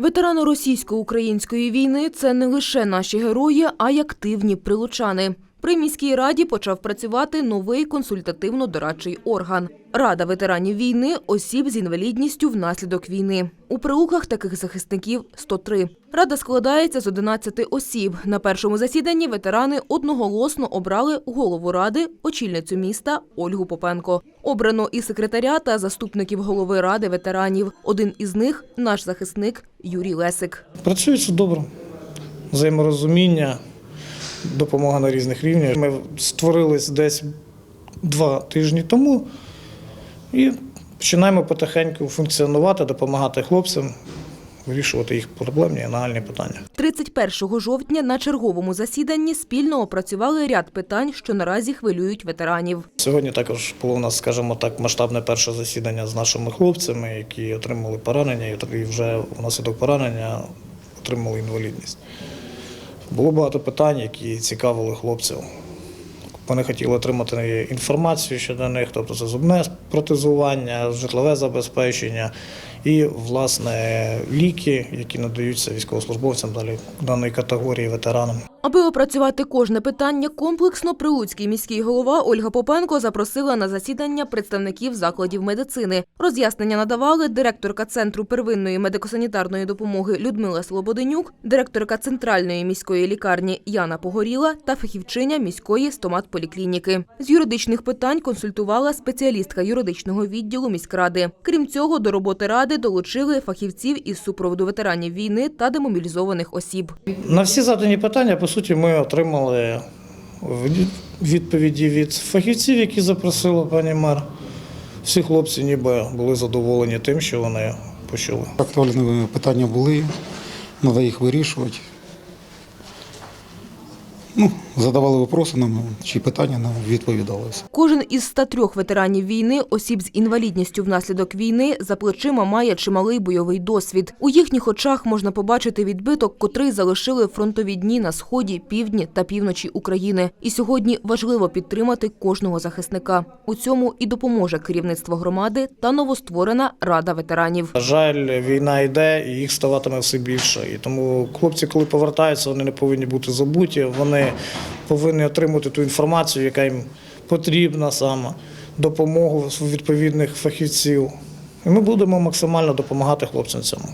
Ветерани російсько-української війни це не лише наші герої, а й активні прилучани. При міській раді почав працювати новий консультативно-дорадчий орган Рада ветеранів війни осіб з інвалідністю внаслідок війни. У прилуках таких захисників 103. Рада складається з 11 осіб. На першому засіданні ветерани одноголосно обрали голову ради, очільницю міста Ольгу Попенко. Обрано і секретаря та заступників голови ради ветеранів. Один із них наш захисник Юрій Лесик. Працюється добре. Взаєморозуміння, допомога на різних рівнях. Ми створились десь два тижні тому і починаємо потихеньку функціонувати, допомагати хлопцям, вирішувати їх проблемні і нагальні питання. 31 жовтня на черговому засіданні спільно опрацювали ряд питань, що наразі хвилюють ветеранів. Сьогодні також було у нас, скажімо так, масштабне перше засідання з нашими хлопцями, які отримали поранення і вже внаслідок поранення отримали інвалідність. Було багато питань, які цікавили хлопців. Вони хотіли отримати інформацію щодо них, тобто це зубне протезування, житлове забезпечення і, власне, ліки, які надаються військовослужбовцям далі даної категорії ветеранам. Аби опрацювати кожне питання комплексно, прилуцький міський голова Ольга Попенко запросила на засідання представників закладів медицини. Роз'яснення надавали директорка Центру первинної медико-санітарної допомоги Людмила Слободенюк, директорка Центральної міської лікарні Яна Погоріла та фахівчиня міської стоматполіклініки. З юридичних питань консультувала спеціалістка юридичного відділу міськради. Крім цього, до роботи ради долучили фахівців із супроводу ветеранів війни та демобілізованих осіб. На всі задані питання, по суті, ми отримали відповіді від фахівців, які запросила пані мер. Всі хлопці ніби були задоволені тим, що вони почули. Актуальні питання були, треба їх вирішувати. Ну, задавали вопроси нам, чи питання нам відповідалися. Кожен із 103 ветеранів війни, осіб з інвалідністю внаслідок війни, за плечима має чималий бойовий досвід. У їхніх очах можна побачити відбиток, котрий залишили фронтові дні на сході, півдні та півночі України. І сьогодні важливо підтримати кожного захисника. У цьому і допоможе керівництво громади та новостворена Рада ветеранів. На жаль, війна йде і їх ставатиме все більше. І тому хлопці, коли повертаються, вони не повинні бути забуті. Вони повинні отримати ту інформацію, яка їм потрібна саме, допомогу відповідних фахівців. І ми будемо максимально допомагати хлопцям цьому.